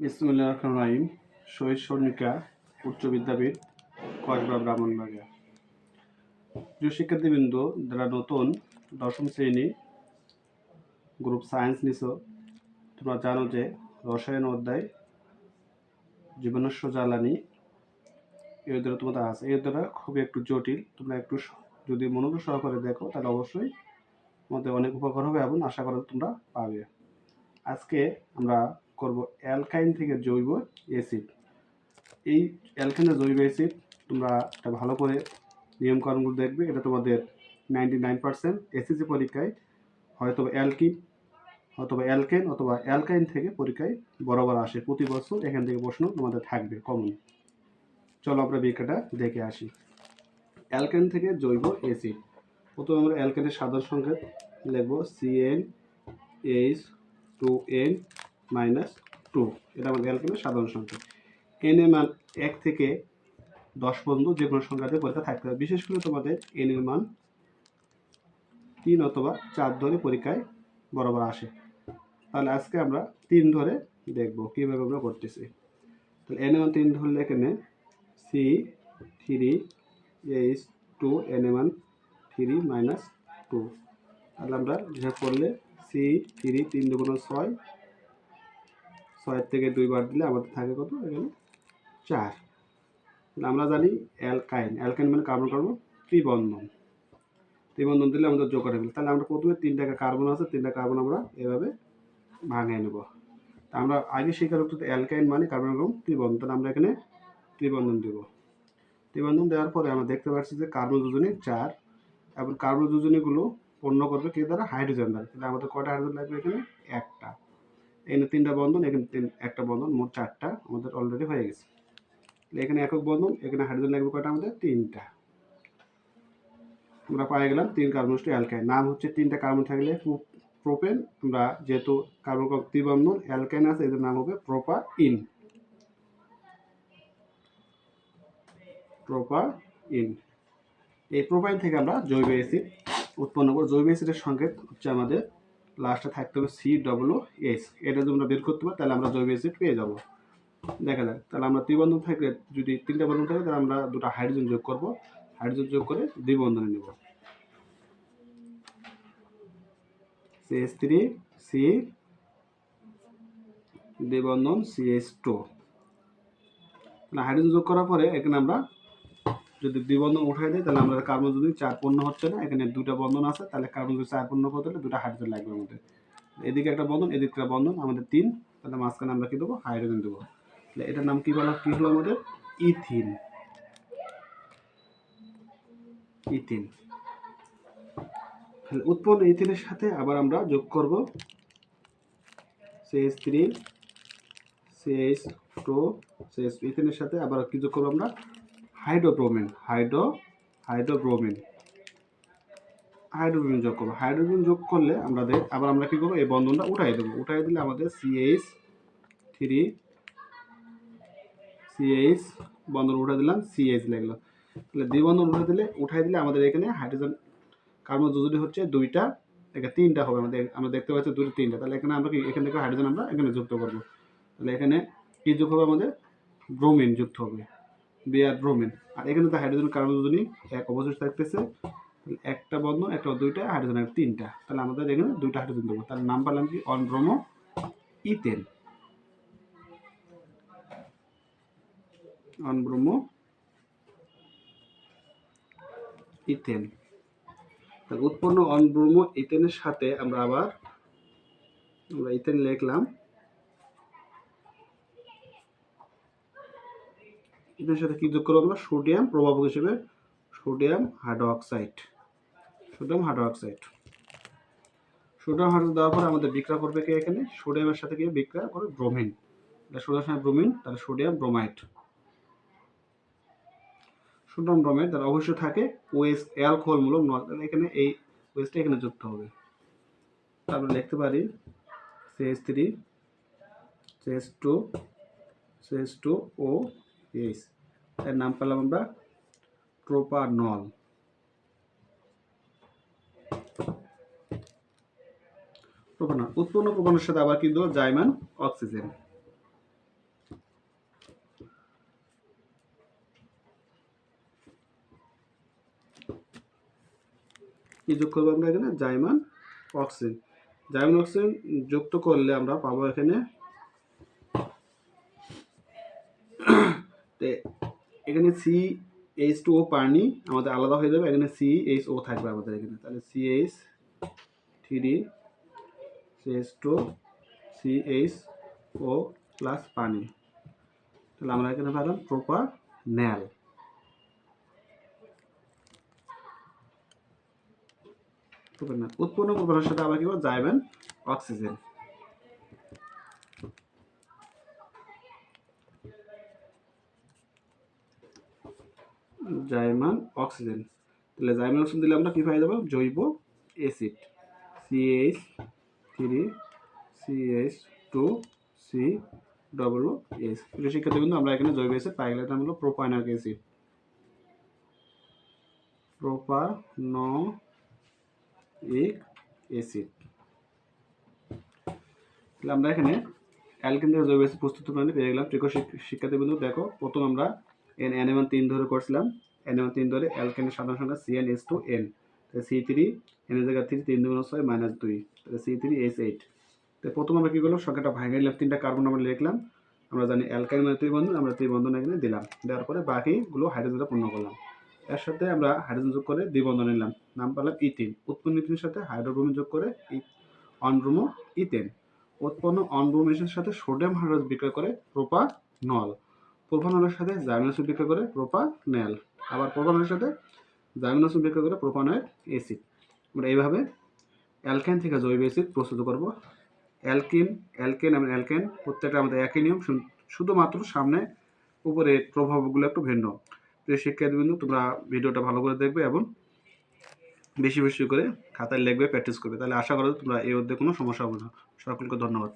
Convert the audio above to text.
বিসমুল্লাহ শহীদ সর্ণিকা উচ্চ বিদ্যাপীঠ, কসবা ব্রাহ্মণবাড়িয়া। প্রিয় শিক্ষার্থীবৃন্দ, যারা নতুন, দশম শ্রেণি গ্রুপ সায়েন্স নিছ, তোমরা জানো যে রসায়ন অধ্যায় জীবনস্ব জ্বালানি এর দ্বারা তোমাদের আছে। এর দ্বারা খুবই একটু জটিল, তোমরা একটু যদি মনোযোগ সহকারে দেখো, তাহলে অবশ্যই তোমাদের অনেক উপকার হবে এবং আশা করি তোমরা পাবে। আজকে আমরা করব অ্যালকাইন থেকে জৈব অ্যাসিড। এই অ্যালকাইনের জৈব অ্যাসিড তোমরা এটা ভালো করে নিয়মকানুনগুলো দেখবে, এটা তোমাদের নাইনটি নাইন পার্সেন্ট পরীক্ষায়, হয়তো অ্যালকিন, অথবা অ্যালকেন, অথবা অ্যালকাইন থেকে পরীক্ষায় বরাবর আসে। প্রতি বছর এখান থেকে প্রশ্ন তোমাদের থাকবে কমন চলো আমরা বিজ্ঞাটা দেখে আসি। অ্যালকেন থেকে জৈব অ্যাসিড। প্রথমে আমরা অ্যালকেনের সাধারণ সংকেত লিখব CN H two N minus two. এটা আমাদের অ্যালকেনের সাধারণ সংখ্যা। এন এর মান এক থেকে দশ পর্যন্ত যে কোনো সংখ্যাতে পরীক্ষা থাকতে হবে। বিশেষ করে তোমাদের এন এর মান তিন অথবা চার ধরে পরীক্ষায় বরাবর আসে। তাহলে আজকে আমরা তিন ধরে দেখব, কীভাবে আমরা করতেছি। তাহলে এন এর মান তিন ধরলে এখানে C three H two N এর মান থ্রি মাইনাস টু তাহলে আমরা হিসাব করলে সি থ্রি তিন দুগুণ ছয় ছয়ের থেকে দুইবার দিলে আমাদের থাকে কত? এখানে চার। আমরা জানি অ্যালকাইন। অ্যালকাইন মানে কার্বন কার্বন, ত্রিবন্ধন। ত্রিবন্ধন দিলে আমাদের যোগ করে তাহলে আমরা প্রথমে তিনটা কার্বন আছে, তিনটা কার্বন আমরা এভাবে ভাঙিয়ে নেব। আমরা আগে শিকার করতে অ্যালকাইন মানে কার্বন কার্বন, ত্রিবন্ধন। তাহলে আমরা এখানে ত্রিবন্ধন দেব। ত্রিবন্ধন দেওয়ার পরে আমরা দেখতে পাচ্ছি যে কার্বন যোজনী চার এবং কার্বন যোজনীগুলো পূর্ণ করবে কে দ্বারা? হাইড্রোজেন দ্বারা। তাহলে আমাদের কয়টা হাইড্রোজেন লাগবে এখানে? একটা। এখানে তিনটা বন্ধন, এখানে তিন, একটা বন্ধন, মোট চারটা আমাদের অলরেডি হয়ে গেছে। এখানে একক বন্ধন, এখানে হাইড্রোজেন লাগবে কয়টা আমাদের? তিনটা। আমরা পাই গেলাম তিন কার্বনস্ট অ্যালকাইন নাম হচ্ছে তিনটা কার্বন থাকলে প্রোপেন আমরা যেহেতু কার্বন ত্রিবন্ধন অ্যালকাইন আছে, এদের নাম হবে প্রোপা ইন প্রোপা ইন এই প্রোপাইন থেকে আমরা জৈব অ্যাসিড উৎপন্ন করব। জৈব অ্যাসিডের সংকেত হচ্ছে আমাদের লাস্টে থাকতে হবে সি ডব্লিউ এস এটা যদি আমরা বের করতে পারি, তাহলে আমরা জৈব এসিড পেয়ে যাব। দেখা যাক, তাহলে আমরা ত্রিবন্ধন থাকলে যদি তিনটা বন্ধন থাকে, তাহলে আমরা দুটো হাইড্রোজেন যোগ করব। হাইড্রোজেন যোগ করে দ্বিবন্ধনে নেব। সি এস থ্রি সি দ্বিবন্ধন সি এস টু হাইড্রোজেন যোগ করার পরে এখানে আমরা যদি দ্বিবন্ধন উঠাই দেয়, তাহলে আমাদের কার্বন যদি চার পণ্য হচ্ছে না, এখানে দুটো বন্ধন আছে, তাহলে কার্বন যদি চার পণ্য করতে হলে দুটো হাইড্রোজেন লাগবে আমাদের। এদিকে একটা বন্ধন, এদিকে একটা বন্ধন, আমাদের তিন, তাহলে মাঝখানে আমরা কী দেবো? হাইড্রোজেন দেবো। তাহলে এটার নাম কি বলা? কি হলো আমাদের? ইথিন। ইথিন। তাহলে উৎপন্ন ইথিনের সাথে আবার আমরা যোগ করব CS three CS two CS ইথিনের সাথে আবার কি যোগ করব আমরা? হাইড্রোব্রোমিন, হাইড্রো, হাইড্রোব্রোমিন। হাইড্রোজেন যোগ করব। হাইড্রোজেন যোগ করলে আমরা দেখ আবার আমরা কি করব? এই বন্ধনটা উঠাই দেবো। উঠাই দিলে আমাদের সিএইচ থ্রি সিএইচ বন্ধন উঠাই দিলাম সিএইচ লাগল। তাহলে দুই বন্ধন উঠাই দিলে উঠাই দিলে আমাদের এখানে হাইড্রোজেন, কার্বন যোজনী হচ্ছে দুইটা এখানে তিনটা হবে। আমাদের আমরা দেখতে পাচ্ছি দুটো তিনটা। তাহলে এখানে আমরা কি এখান থেকে হাইড্রোজেন আমরা এখানে যুক্ত করব। তাহলে এখানে কি যোগ হবে আমাদের? ব্রোমিন যুক্ত হবে। বিয়ার ব্রোমিন আর এখানে তো হাইড্রোজেন কার্বন যোজনী এক অবশিষ্ট থাকতেছে। একটা বন্ধন একটা দুইটা হাইড্রোজেন তিনটা। তাহলে আমাদের এখানে দুইটা হাইড্রোজেন দেবো। তাহলে নাম পেলাম কি অন ব্রোমো ইথেন। অন ব্রোমো ইথেন উৎপন্ন অন ব্রোমো ইথেনের সাথে আমরা আবার, আমরা ইথেন লিখলাম। এটার সাথে কি যোগ করব আমরা? সোডিয়াম প্রভাবক হিসেবে sodium hydroxide. Sodium hydroxide. Sodium hydroxide দেওয়ার পরে আমাদের বিক্রিয়া করবে কি এখানে? সোডিয়ামের সাথে গিয়ে বিক্রিয়া? করে ব্রোমিন। এটা সোডিয়াম সাথে ব্রোমিন, তাহলে সোডিয়াম ব্রোমাইড। সোডিয়াম ব্রোমাইড, তাহলে অবশ্যই থাকে ওএস অ্যালকোহল মূলক নয় তাহলে এখানে এই ওএসটা এখানে যুক্ত হবে। তারপরে লিখতে পারি CS three CS two CS two O H এর নাম পেলাম আমরা ট্রোপানল প্রোপানল উৎপন্ন প্রোপানলের সাথে আবার কিন্তু জাইমান অক্সিজেন কি যোগ করব আমরা এখানে? জাইমান অক্সিজেন জাইমান অক্সিজেন যুক্ত করলে আমরা পাবো এখানে তে এখানে সি এইচ টু ও পানি আমাদের আলাদা হয়ে যাবে। এখানে সি এইচ ও থাকবে আমাদের এখানে। তাহলে C H three C H two C H O plus পানি। তাহলে আমরা এখানে পেলাম প্রপার ন্যাল। উৎপন্ন প্রপারের সাথে আবার কি যাইবেন অক্সিজেন। জাইমান অক্সিজেন। তাহলে জাইমান অক্সিজেন দিলে আমরা কি পাই যাব? জৈব acid. CH three CH two C double S প্রিয় শিক্ষার্থী কিন্তু আমরা এখানে জৈব অ্যাসিড পাই গেলে এটা হলো প্রোপাইনাক অ্যাসিড। Propanoic acid. তাহলে আমরা এখানে অ্যালকেন থেকে জৈব অ্যাসিড প্রস্তুত করে পেয়ে গেলাম। প্রিয় শিক্ষার্থী বিন্দু দেখো, প্রথম আমরা এন এন এমন তিন ধরে করছিলাম। এন এমন তিন ধরে অ্যালকেনের সাধারণ সংখ্যা N S two N C three N এর জায়গা থ্রি তিন দুগুণ ছয় মাইনাস দুই। তাহলে সি থ্রি এস এইট তো প্রথম আমরা কী করলাম? সংখ্যাটা ভাঙে নিলাম, তিনটা কার্বন আমরা লিখলাম। আমরা জানি অ্যালকাইন মানে ত্রিবন্ধন আমরা ত্রিবন্ধন এখানে দিলাম। দেওয়ার পরে বাকিগুলো হাইড্রোজেনটা পূর্ণ করলাম। এর সাথে আমরা হাইড্রোজেন যোগ করে দ্বিবন্ধন নিলাম। নাম পেলাম ইথিন উৎপন্ন ইথিনের সাথে হাইড্রোব্রোমিন যোগ করে অনব্রোমো ইথেন উৎপন্ন অনব্রোমিনের সাথে সোডিয়াম হাইড্রোজ বিক্রয় করে প্রোপানল প্রোপানলের সাথে জাইমিনোসিড বিক্রয় করে প্রোপানেল। আবার প্রোপানলের সাথে জাইমিনোসিড বিক্রয় করে প্রোপানয়েড অ্যাসিড। আমরা এইভাবে অ্যালকেন থেকে জৈব অ্যাসিড প্রস্তুত করব। অ্যালকিন, অ্যালকেন এবং অ্যালকেন প্রত্যেকটা আমাদের একই নিয়ম। শুধুমাত্র সামনে উপরে প্রভাবগুলো একটু ভিন্ন। প্রিয় শিক্ষার্থীবৃন্দ, তোমরা ভিডিওটা ভালো করে দেখবে এবং বেশি বেশি করে খাতায় লিখবে, প্র্যাকটিস করবে। তাহলে আশা করো তোমরা এই অধ্যায়ে কোনো সমস্যা হবে না। সকলকে ধন্যবাদ।